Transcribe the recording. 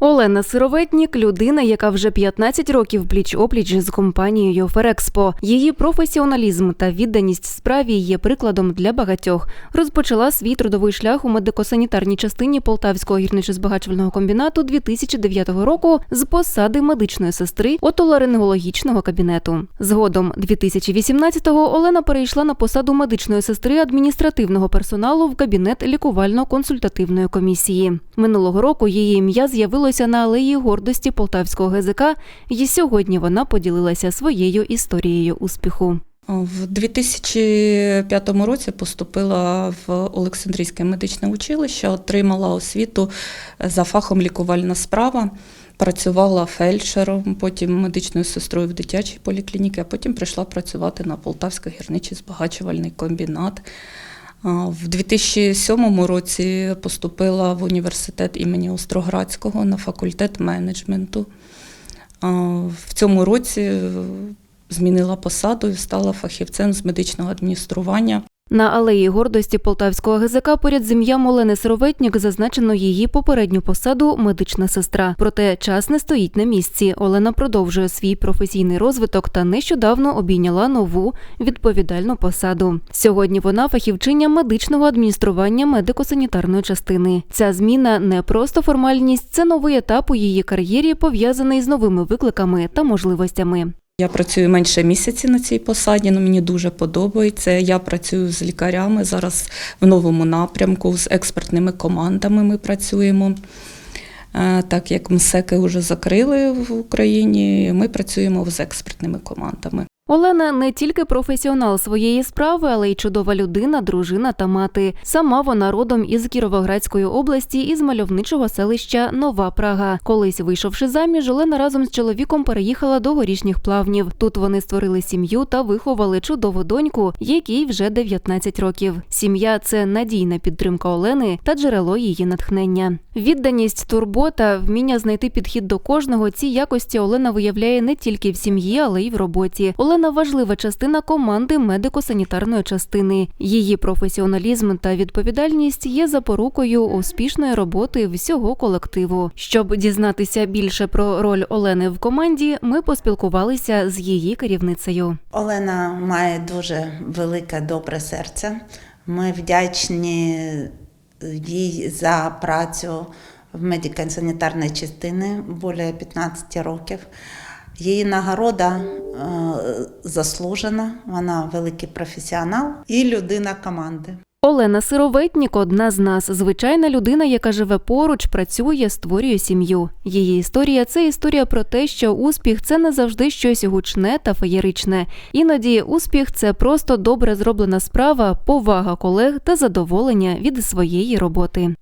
Олена Сироветнік людина, яка вже 15 років пліч-опліч з компанією Ферекспо. Її професіоналізм та відданість справі є прикладом для багатьох. Розпочала свій трудовий шлях у медико-санітарній частині Полтавського гірничо-збагачувального комбінату 2009 року з посади медичної сестри отоларингологічного кабінету. Згодом 2018-го Олена перейшла на посаду медичної сестри адміністративного персоналу в кабінет лікувально-консультативної комісії. Минулого року її ім'я з'явилося на алеї гордості Полтавського ГЗК, і сьогодні вона поділилася своєю історією успіху. В 2005 році поступила в Олександрійське медичне училище, отримала освіту за фахом лікувальна справа. Працювала фельдшером, потім медичною сестрою в дитячій поліклініці, а потім прийшла працювати на Полтавський гірничий збагачувальний комбінат. В 2007 році поступила в університет імені Остроградського на факультет менеджменту. В цьому році е, змінила посаду і стала фахівцем з медичного адміністрування. На алеї гордості Полтавського ГЗК поряд з ім'ям Олени Сироветнік зазначено її попередню посаду медична сестра. Проте час не стоїть на місці. Олена продовжує свій професійний розвиток та нещодавно обійняла нову відповідальну посаду. Сьогодні вона фахівчиня медичного адміністрування медико-санітарної частини. Ця зміна не просто формальність, це новий етап у її кар'єрі, пов'язаний з новими викликами та можливостями. Я працюю менше місяці на цій посаді, але мені дуже подобається. Я працюю з лікарями зараз в новому напрямку, з експертними командами ми працюємо. Е, Так як МСЕКи вже закрили в Україні, ми працюємо з експертними командами. Олена не тільки професіонал своєї справи, але й чудова людина, дружина та мати. Сама вона родом із Кіровоградської області із мальовничого селища Нова Прага. Колись вийшовши заміж, Олена разом з чоловіком переїхала до горішніх плавнів. Тут вони створили сім'ю та виховали чудову доньку, якій вже 19 років. Сім'я це надійна підтримка Олени та джерело її натхнення. Відданість, турбота, вміння знайти підхід до кожного. Ці якості Олена виявляє не тільки в сім'ї, але й в роботі. Олена важлива частина команди медико-санітарної частини. Її професіоналізм та відповідальність є запорукою успішної роботи всього колективу. Щоб дізнатися більше про роль Олени в команді, ми поспілкувалися з її керівницею. Олена має дуже велике добре серце. Ми вдячні їй за працю в медико-санітарній частині більше 15 років. Її нагорода заслужена, вона великий професіонал і людина команди. Олена Сироветнік одна з нас, звичайна людина, яка живе поруч, працює, створює сім'ю. Її історія це історія про те, що успіх це не завжди щось гучне та феєричне. Іноді успіх це просто добре зроблена справа, повага колег та задоволення від своєї роботи.